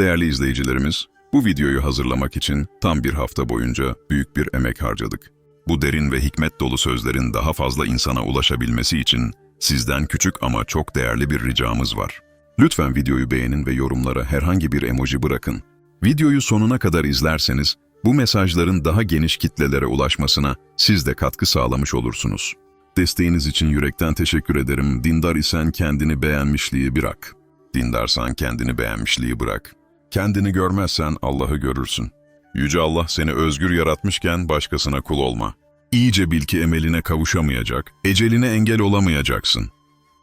Değerli izleyicilerimiz, bu videoyu hazırlamak için tam bir hafta boyunca büyük bir emek harcadık. Bu derin ve hikmet dolu sözlerin daha fazla insana ulaşabilmesi için sizden küçük ama çok değerli bir ricamız var. Lütfen videoyu beğenin ve yorumlara herhangi bir emoji bırakın. Videoyu sonuna kadar izlerseniz bu mesajların daha geniş kitlelere ulaşmasına siz de katkı sağlamış olursunuz. Desteğiniz için yürekten teşekkür ederim. Dindar isen kendini beğenmişliği bırak. Dindarsan kendini beğenmişliği bırak. Kendini görmezsen Allah'ı görürsün. Yüce Allah seni özgür yaratmışken başkasına kul olma. İyice bil ki emeline kavuşamayacak, eceline engel olamayacaksın.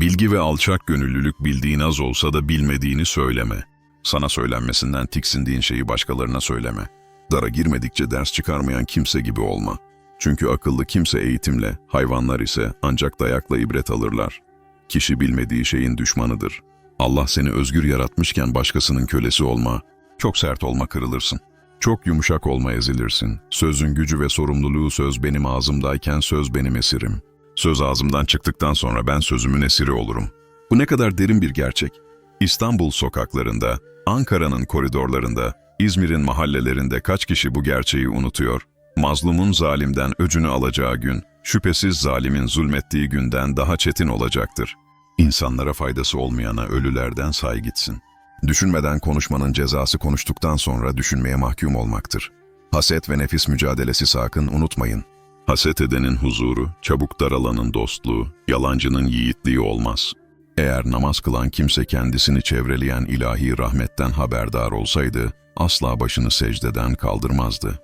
Bilgi ve alçak gönüllülük bildiğin az olsa da bilmediğini söyleme. Sana söylenmesinden tiksindiğin şeyi başkalarına söyleme. Dara girmedikçe ders çıkarmayan kimse gibi olma. Çünkü akıllı kimse eğitimle, hayvanlar ise ancak dayakla ibret alırlar. Kişi bilmediği şeyin düşmanıdır. Allah seni özgür yaratmışken başkasının kölesi olma, çok sert olma kırılırsın. Çok yumuşak olma ezilirsin. Sözün gücü ve sorumluluğu söz benim ağzımdayken söz benim esirim. Söz ağzımdan çıktıktan sonra ben sözümün esiri olurum. Bu ne kadar derin bir gerçek. İstanbul sokaklarında, Ankara'nın koridorlarında, İzmir'in mahallelerinde kaç kişi bu gerçeği unutuyor? Mazlumun zalimden öcünü alacağı gün, şüphesiz zalimin zulmettiği günden daha çetin olacaktır. İnsanlara faydası olmayana ölülerden say gitsin. Düşünmeden konuşmanın cezası konuştuktan sonra düşünmeye mahkum olmaktır. Haset ve nefis mücadelesi sakın unutmayın. Haset edenin huzuru, çabuk daralanın dostluğu, yalancının yiğitliği olmaz. Eğer namaz kılan kimse kendisini çevreleyen ilahi rahmetten haberdar olsaydı, asla başını secdeden kaldırmazdı.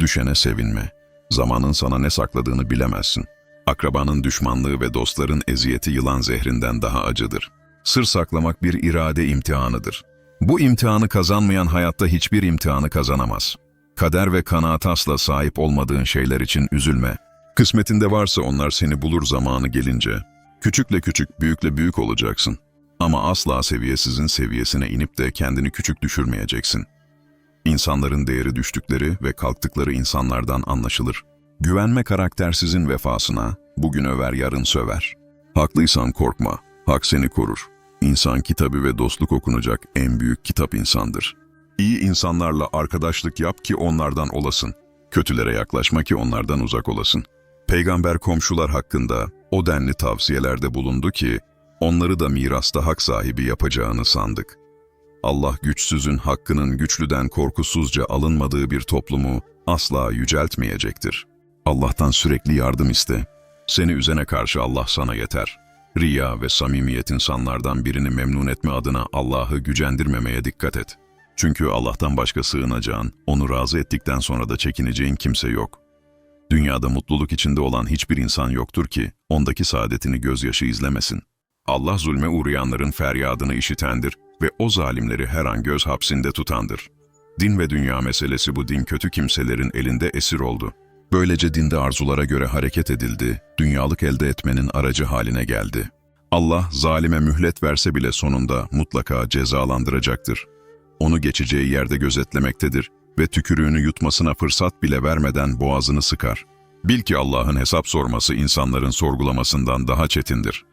Düşene sevinme. Zamanın sana ne sakladığını bilemezsin. Akrabanın düşmanlığı ve dostların eziyeti yılan zehrinden daha acıdır. Sır saklamak bir irade imtihanıdır. Bu imtihanı kazanmayan hayatta hiçbir imtihanı kazanamaz. Kader ve kanaat asla sahip olmadığın şeyler için üzülme. Kısmetinde varsa onlar seni bulur zamanı gelince. Küçükle küçük, büyükle büyük olacaksın. Ama asla seviyesizin seviyesine inip de kendini küçük düşürmeyeceksin. İnsanların değeri düştükleri ve kalktıkları insanlardan anlaşılır. Güvenme karaktersizin vefasına, bugün över yarın söver. Haklıysan korkma, hak seni korur. İnsan kitabı ve dostluk okunacak en büyük kitap insandır. İyi insanlarla arkadaşlık yap ki onlardan olasın. Kötülere yaklaşma ki onlardan uzak olasın. Peygamber komşular hakkında o denli tavsiyelerde bulundu ki, onları da mirasta hak sahibi yapacağını sandık. Allah güçsüzün hakkının güçlüden korkusuzca alınmadığı bir toplumu asla yüceltmeyecektir. Allah'tan sürekli yardım iste. Seni üzene karşı Allah sana yeter. Riya ve samimiyet insanlardan birini memnun etme adına Allah'ı gücendirmemeye dikkat et. Çünkü Allah'tan başka sığınacağın, onu razı ettikten sonra da çekineceğin kimse yok. Dünyada mutluluk içinde olan hiçbir insan yoktur ki ondaki saadetini gözyaşı izlemesin. Allah zulme uğrayanların feryadını işitendir ve o zalimleri her an göz hapsinde tutandır. Din ve dünya meselesi bu din kötü kimselerin elinde esir oldu. Böylece dinde arzulara göre hareket edildi, dünyalık elde etmenin aracı haline geldi. Allah zalime mühlet verse bile sonunda mutlaka cezalandıracaktır. Onu geçeceği yerde gözetlemektedir ve tükürüğünü yutmasına fırsat bile vermeden boğazını sıkar. Bil ki Allah'ın hesap sorması insanların sorgulamasından daha çetindir.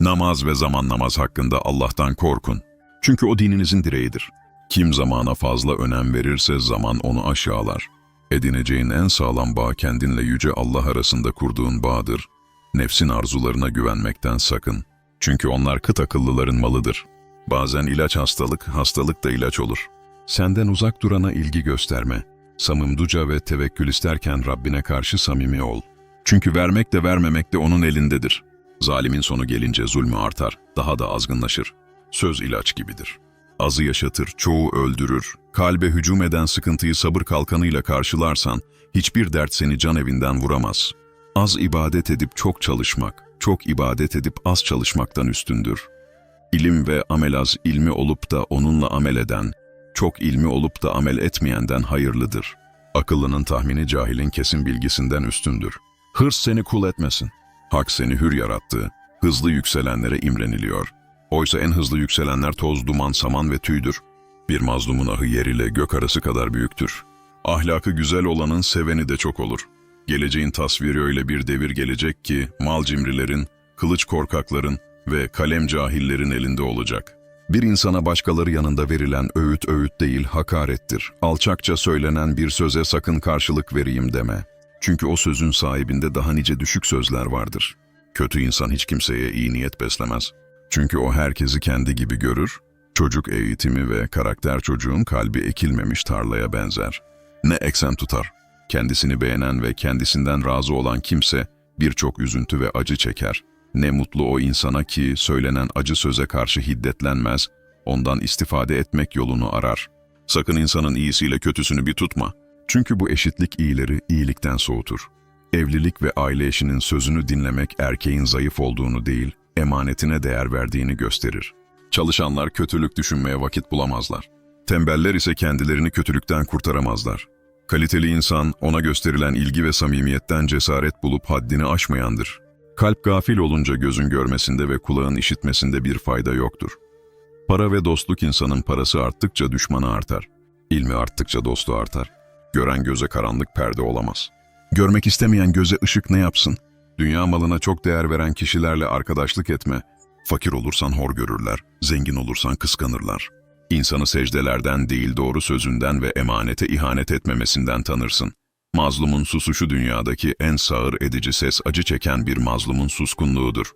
Namaz ve zaman namaz hakkında Allah'tan korkun. Çünkü o dininizin direğidir. Kim zamana fazla önem verirse zaman onu aşağılar. Edineceğin en sağlam bağ kendinle yüce Allah arasında kurduğun bağdır. Nefsin arzularına güvenmekten sakın. Çünkü onlar kıt akıllıların malıdır. Bazen ilaç hastalık, hastalık da ilaç olur. Senden uzak durana ilgi gösterme. Samımduca ve tevekkül isterken Rabbine karşı samimi ol. Çünkü vermek de vermemek de onun elindedir. Zalimin sonu gelince zulmü artar, daha da azgınlaşır. Söz ilaç gibidir. Azı yaşatır, çoğu öldürür. Kalbe hücum eden sıkıntıyı sabır kalkanıyla karşılarsan, hiçbir dert seni can evinden vuramaz. Az ibadet edip çok çalışmak, çok ibadet edip az çalışmaktan üstündür. İlim ve amel az ilmi olup da onunla amel eden, çok ilmi olup da amel etmeyenden hayırlıdır. Akıllının tahmini cahilin kesin bilgisinden üstündür. Hırs seni kul etmesin. Hak seni hür yarattı. Hızlı yükselenlere imreniliyor. Oysa en hızlı yükselenler toz, duman, saman ve tüydür. Bir mazlumun ahı yer ile gök arası kadar büyüktür. Ahlakı güzel olanın seveni de çok olur. Geleceğin tasviri öyle bir devir gelecek ki mal cimrilerin, kılıç korkakların ve kalem cahillerin elinde olacak. Bir insana başkaları yanında verilen öğüt öğüt değil hakarettir. Alçakça söylenen bir söze sakın karşılık vereyim deme. Çünkü o sözün sahibinde daha nice düşük sözler vardır. Kötü insan hiç kimseye iyi niyet beslemez. Çünkü o herkesi kendi gibi görür. Çocuk eğitimi ve karakter çocuğun kalbi ekilmemiş tarlaya benzer. Ne eksen tutar. Kendisini beğenen ve kendisinden razı olan kimse birçok üzüntü ve acı çeker. Ne mutlu o insana ki söylenen acı söze karşı hiddetlenmez, ondan istifade etmek yolunu arar. Sakın insanın iyisiyle kötüsünü bir tutma. Çünkü bu eşitlik iyileri iyilikten soğutur. Evlilik ve aile eşinin sözünü dinlemek erkeğin zayıf olduğunu değil, emanetine değer verdiğini gösterir. Çalışanlar kötülük düşünmeye vakit bulamazlar. Tembeller ise kendilerini kötülükten kurtaramazlar. Kaliteli insan ona gösterilen ilgi ve samimiyetten cesaret bulup haddini aşmayandır. Kalp gafil olunca gözün görmesinde ve kulağın işitmesinde bir fayda yoktur. Para ve dostluk insanın parası arttıkça düşmanı artar. İlmi arttıkça dostu artar. Gören göze karanlık perde olamaz. Görmek istemeyen göze ışık ne yapsın? Dünya malına çok değer veren kişilerle arkadaşlık etme. Fakir olursan hor görürler, zengin olursan kıskanırlar. İnsanı secdelerden değil doğru sözünden ve emanete ihanet etmemesinden tanırsın. Mazlumun susuşu dünyadaki en sağır edici ses acı çeken bir mazlumun suskunluğudur.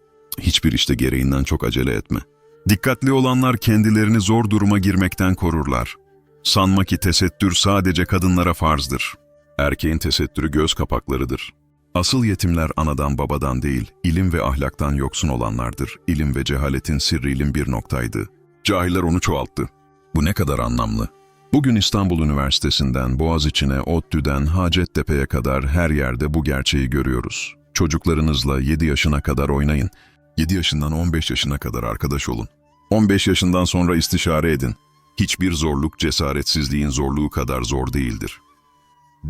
Hiçbir işte gereğinden çok acele etme. Dikkatli olanlar kendilerini zor duruma girmekten korurlar. Sanma ki tesettür sadece kadınlara farzdır. Erkeğin tesettürü göz kapaklarıdır. Asıl yetimler anadan babadan değil, ilim ve ahlaktan yoksun olanlardır. İlim ve cehaletin sırrı ilim bir noktaydı. Cahiller onu çoğalttı. Bu ne kadar anlamlı. Bugün İstanbul Üniversitesi'nden Boğaziçi'ne, ODTÜ'den Hacettepe'ye kadar her yerde bu gerçeği görüyoruz. Çocuklarınızla 7 yaşına kadar oynayın. 7 yaşından 15 yaşına kadar arkadaş olun. 15 yaşından sonra istişare edin. Hiçbir zorluk cesaretsizliğin zorluğu kadar zor değildir.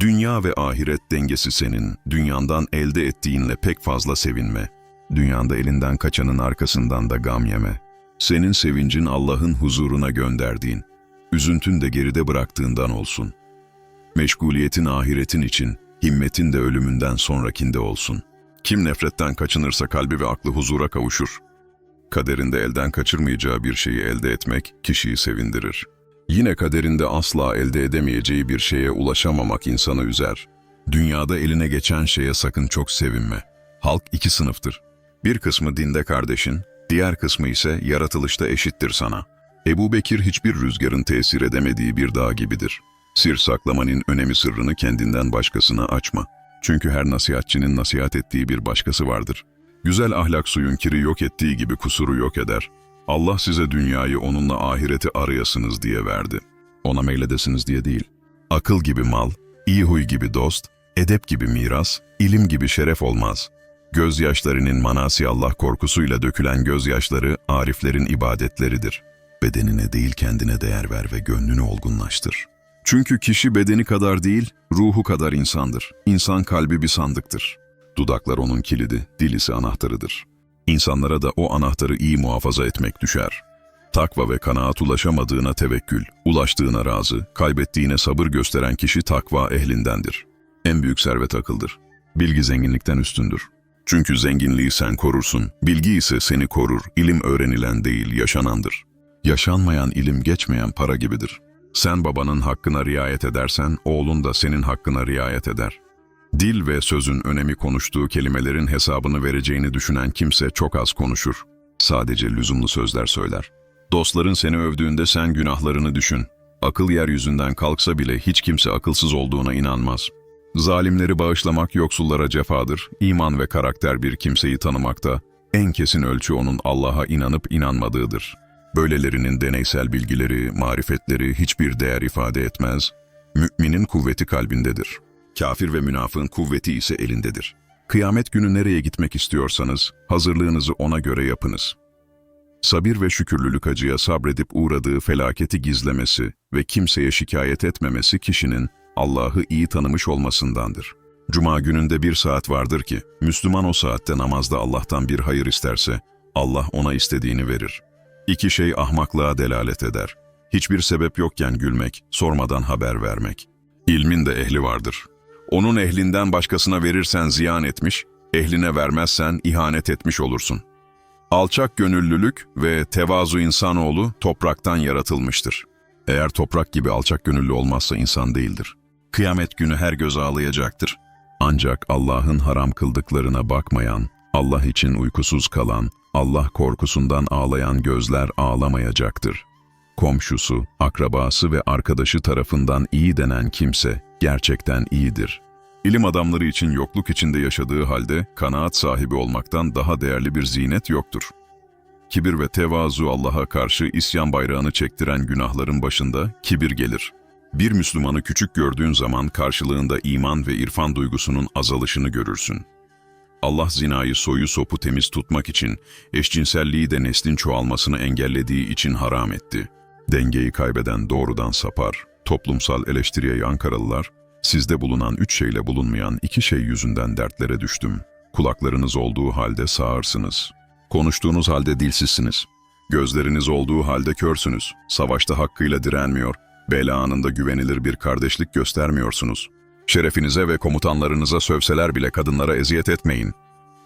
Dünya ve ahiret dengesi senin, dünyandan elde ettiğinle pek fazla sevinme. Dünyanda elinden kaçanın arkasından da gam yeme. Senin sevincin Allah'ın huzuruna gönderdiğin, üzüntün de geride bıraktığından olsun. Meşguliyetin ahiretin için, himmetin de ölümünden sonrakinde olsun. Kim nefretten kaçınırsa kalbi ve aklı huzura kavuşur. Kaderinde elden kaçırmayacağı bir şeyi elde etmek kişiyi sevindirir. Yine kaderinde asla elde edemeyeceği bir şeye ulaşamamak insanı üzer. Dünyada eline geçen şeye sakın çok sevinme. Halk iki sınıftır. Bir kısmı dinde kardeşin, diğer kısmı ise yaratılışta eşittir sana. Ebu Bekir hiçbir rüzgarın tesir edemediği bir dağ gibidir. Sir saklamanın önemi sırrını kendinden başkasına açma. Çünkü her nasihatçinin nasihat ettiği bir başkası vardır. Güzel ahlak suyun kiri yok ettiği gibi kusuru yok eder. Allah size dünyayı onunla ahireti arayasınız diye verdi. Ona meyledesiniz diye değil. Akıl gibi mal, iyi huy gibi dost, edep gibi miras, ilim gibi şeref olmaz. Gözyaşlarının manası Allah korkusuyla dökülen gözyaşları ariflerin ibadetleridir. Bedenine değil kendine değer ver ve gönlünü olgunlaştır. Çünkü kişi bedeni kadar değil, ruhu kadar insandır. İnsan kalbi bir sandıktır. Dudaklar onun kilidi, dil ise anahtarıdır. İnsanlara da o anahtarı iyi muhafaza etmek düşer. Takva ve kanaat ulaşamadığına tevekkül, ulaştığına razı, kaybettiğine sabır gösteren kişi takva ehlindendir. En büyük servet akıldır. Bilgi zenginlikten üstündür. Çünkü zenginliği sen korursun, bilgi ise seni korur, ilim öğrenilen değil, yaşanandır. Yaşanmayan ilim geçmeyen para gibidir. Sen babanın hakkına riayet edersen, oğlun da senin hakkına riayet eder. Dil ve sözün önemi konuştuğu kelimelerin hesabını vereceğini düşünen kimse çok az konuşur. Sadece lüzumlu sözler söyler. Dostların seni övdüğünde sen günahlarını düşün. Akıl yeryüzünden kalksa bile hiç kimse akılsız olduğuna inanmaz. Zalimleri bağışlamak yoksullara cefadır. İman ve karakter bir kimseyi tanımakta. En kesin ölçü onun Allah'a inanıp inanmadığıdır. Böylelerinin deneysel bilgileri, marifetleri hiçbir değer ifade etmez. Müminin kuvveti kalbindedir. Kafir ve münafığın kuvveti ise elindedir. Kıyamet günü nereye gitmek istiyorsanız, hazırlığınızı ona göre yapınız. Sabir ve şükürlülük acıya sabredip uğradığı felaketi gizlemesi ve kimseye şikayet etmemesi kişinin Allah'ı iyi tanımış olmasındandır. Cuma gününde bir saat vardır ki, Müslüman o saatte namazda Allah'tan bir hayır isterse, Allah ona istediğini verir. İki şey ahmaklığa delalet eder. Hiçbir sebep yokken gülmek, sormadan haber vermek. İlmin de ehli vardır. Onun ehlinden başkasına verirsen ziyan etmiş, ehline vermezsen ihanet etmiş olursun. Alçak gönüllülük ve tevazu insanoğlu topraktan yaratılmıştır. Eğer toprak gibi alçak gönüllü olmazsa insan değildir. Kıyamet günü her göz ağlayacaktır. Ancak Allah'ın haram kıldıklarına bakmayan, Allah için uykusuz kalan, Allah korkusundan ağlayan gözler ağlamayacaktır. Komşusu, akrabası ve arkadaşı tarafından iyi denen kimse gerçekten iyidir. İlim adamları için yokluk içinde yaşadığı halde kanaat sahibi olmaktan daha değerli bir zinet yoktur. Kibir ve tevazu Allah'a karşı isyan bayrağını çektiren günahların başında kibir gelir. Bir Müslümanı küçük gördüğün zaman karşılığında iman ve irfan duygusunun azalışını görürsün. Allah zinayı soyu sopu temiz tutmak için, eşcinselliği de neslin çoğalmasını engellediği için haram etti. Dengeyi kaybeden doğrudan sapar. Toplumsal eleştiriye Ankaralılar, sizde bulunan üç şeyle bulunmayan iki şey yüzünden dertlere düştüm. Kulaklarınız olduğu halde sağırsınız. Konuştuğunuz halde dilsizsiniz. Gözleriniz olduğu halde körsünüz. Savaşta hakkıyla direnmiyor. Bela anında güvenilir bir kardeşlik göstermiyorsunuz. Şerefinize ve komutanlarınıza sövseler bile kadınlara eziyet etmeyin.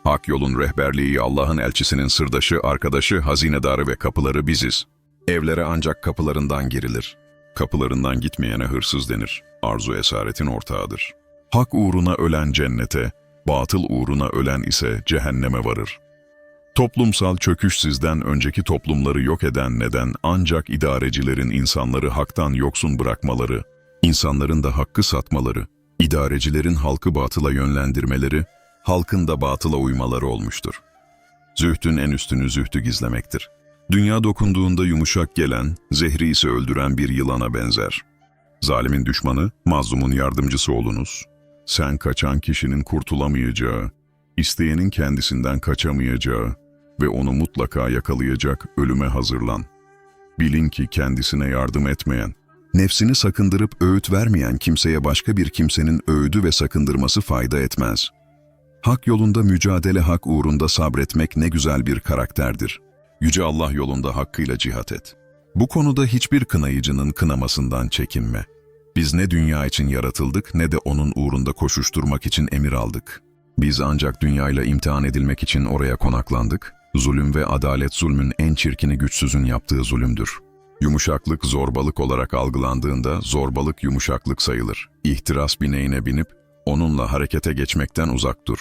Hak yolun rehberliği Allah'ın elçisinin sırdaşı, arkadaşı, hazinedarı ve kapıları biziz. Evlere ancak kapılarından girilir. Kapılarından gitmeyene hırsız denir. Arzu esaretin ortağıdır. Hak uğruna ölen cennete, batıl uğruna ölen ise cehenneme varır. Toplumsal çöküş sizden önceki toplumları yok eden neden ancak idarecilerin insanları haktan yoksun bırakmaları, insanların da hakkı satmaları, idarecilerin halkı batıla yönlendirmeleri, halkın da batıla uymaları olmuştur. Zühdün en üstünü zühdü gizlemektir. Dünya dokunduğunda yumuşak gelen, zehri ise öldüren bir yılana benzer. Zalimin düşmanı, mazlumun yardımcısı olunuz. Sen kaçan kişinin kurtulamayacağı, isteyenin kendisinden kaçamayacağı ve onu mutlaka yakalayacak ölüme hazırlan. Bilin ki kendisine yardım etmeyen, nefsini sakındırıp öğüt vermeyen kimseye başka bir kimsenin öğüdü ve sakındırması fayda etmez. Hak yolunda mücadele hak uğrunda sabretmek ne güzel bir karakterdir. Yüce Allah yolunda hakkıyla cihat et. Bu konuda hiçbir kınayıcının kınamasından çekinme. Biz ne dünya için yaratıldık ne de onun uğrunda koşuşturmak için emir aldık. Biz ancak dünyayla imtihan edilmek için oraya konaklandık. Zulüm ve adalet zulmün en çirkini güçsüzün yaptığı zulümdür. Yumuşaklık zorbalık olarak algılandığında zorbalık yumuşaklık sayılır. İhtiras bineğine binip onunla harekete geçmekten uzak dur.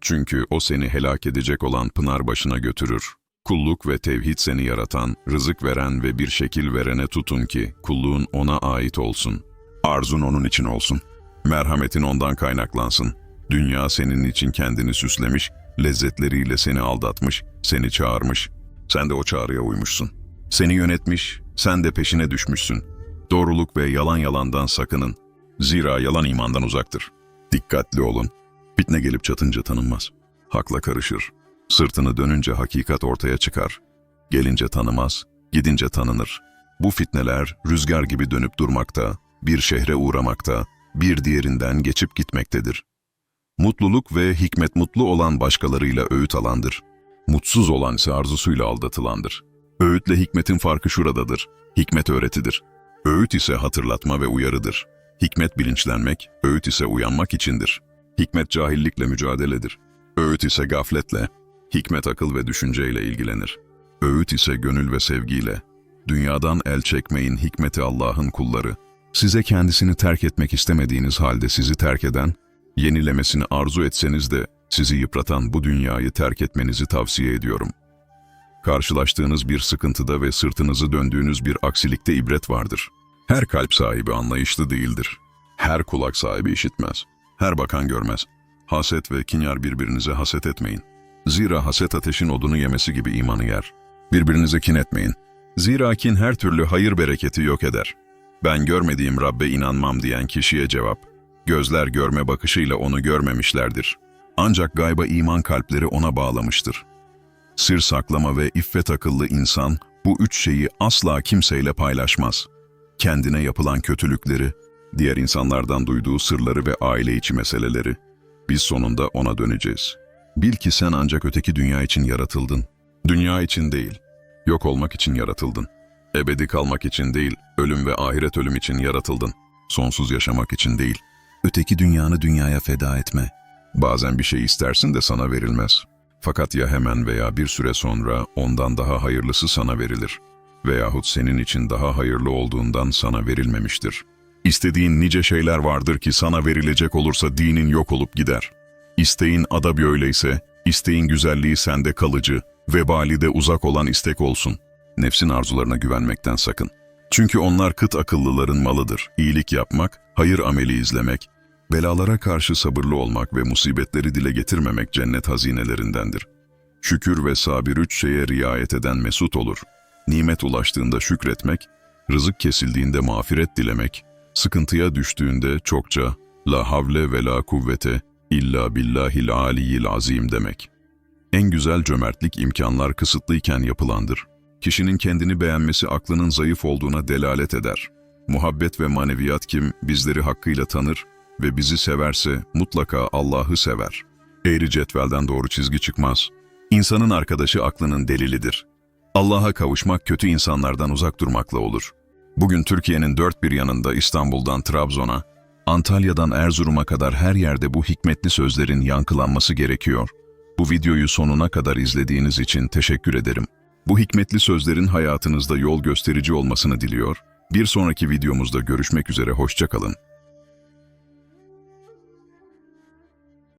Çünkü o seni helak edecek olan pınar başına götürür. Kulluk ve tevhid seni yaratan, rızık veren ve bir şekil verene tutun ki kulluğun ona ait olsun. Arzun onun için olsun. Merhametin ondan kaynaklansın. Dünya senin için kendini süslemiş, lezzetleriyle seni aldatmış, seni çağırmış. Sen de o çağrıya uymuşsun. Seni yönetmiş, sen de peşine düşmüşsün. Doğruluk ve yalan yalandan sakının. Zira yalan imandan uzaktır. Dikkatli olun. Fitne gelip çatınca tanınmaz. Hakla karışır. Sırtını dönünce hakikat ortaya çıkar. Gelince tanımaz, gidince tanınır. Bu fitneler rüzgar gibi dönüp durmakta, bir şehre uğramakta, bir diğerinden geçip gitmektedir. Mutluluk ve hikmet mutlu olan başkalarıyla öğüt alandır. Mutsuz olan ise arzusuyla aldatılandır. Öğütle hikmetin farkı şuradadır. Hikmet öğretidir. Öğüt ise hatırlatma ve uyarıdır. Hikmet bilinçlenmek, öğüt ise uyanmak içindir. Hikmet cahillikle mücadeledir. Öğüt ise gafletle, hikmet akıl ve düşünceyle ilgilenir. Öğüt ise gönül ve sevgiyle. Dünyadan el çekmeyin hikmeti Allah'ın kulları. Size kendisini terk etmek istemediğiniz halde sizi terk eden, yenilemesini arzu etseniz de sizi yıpratan bu dünyayı terk etmenizi tavsiye ediyorum. Karşılaştığınız bir sıkıntıda ve sırtınızı döndüğünüz bir aksilikte ibret vardır. Her kalp sahibi anlayışlı değildir. Her kulak sahibi işitmez. Her bakan görmez. Haset ve kinyar birbirinize haset etmeyin. Zira haset ateşin odunu yemesi gibi imanı yer. Birbirinize kin etmeyin. Zira kin her türlü hayır bereketi yok eder. Ben görmediğim Rabbe inanmam diyen kişiye cevap, gözler görme bakışıyla onu görmemişlerdir. Ancak gayba iman kalpleri ona bağlamıştır. Sır saklama ve iffet akıllı insan bu üç şeyi asla kimseyle paylaşmaz. Kendine yapılan kötülükleri, diğer insanlardan duyduğu sırları ve aile içi meseleleri. Biz sonunda ona döneceğiz. Bil ki sen ancak öteki dünya için yaratıldın. Dünya için değil, yok olmak için yaratıldın. Ebedi kalmak için değil, ölüm ve ahiret ölüm için yaratıldın. Sonsuz yaşamak için değil. Öteki dünyanı dünyaya feda etme. Bazen bir şey istersin de sana verilmez. Fakat ya hemen veya bir süre sonra ondan daha hayırlısı sana verilir veyahut senin için daha hayırlı olduğundan sana verilmemiştir. İstediğin nice şeyler vardır ki sana verilecek olursa dinin yok olup gider. İsteğin adab öyleyse, isteğin güzelliği sende kalıcı, vebali de uzak olan istek olsun. Nefsin arzularına güvenmekten sakın. Çünkü onlar kıt akıllıların malıdır. İyilik yapmak, hayır ameli izlemek, belalara karşı sabırlı olmak ve musibetleri dile getirmemek cennet hazinelerindendir. Şükür ve sabir üç şeye riayet eden mesut olur. Nimet ulaştığında şükretmek, rızık kesildiğinde mağfiret dilemek, sıkıntıya düştüğünde çokça la havle ve la kuvvete illa billahil aliyyil azim demek. En güzel cömertlik imkanlar kısıtlıyken yapılandır. Kişinin kendini beğenmesi aklının zayıf olduğuna delalet eder. Muhabbet ve maneviyat kim bizleri hakkıyla tanır ve bizi severse mutlaka Allah'ı sever. Eğri cetvelden doğru çizgi çıkmaz. İnsanın arkadaşı aklının delilidir. Allah'a kavuşmak kötü insanlardan uzak durmakla olur. Bugün Türkiye'nin dört bir yanında İstanbul'dan Trabzon'a, Antalya'dan Erzurum'a kadar her yerde bu hikmetli sözlerin yankılanması gerekiyor. Bu videoyu sonuna kadar izlediğiniz için teşekkür ederim. Bu hikmetli sözlerin hayatınızda yol gösterici olmasını diliyor. Bir sonraki videomuzda görüşmek üzere hoşçakalın.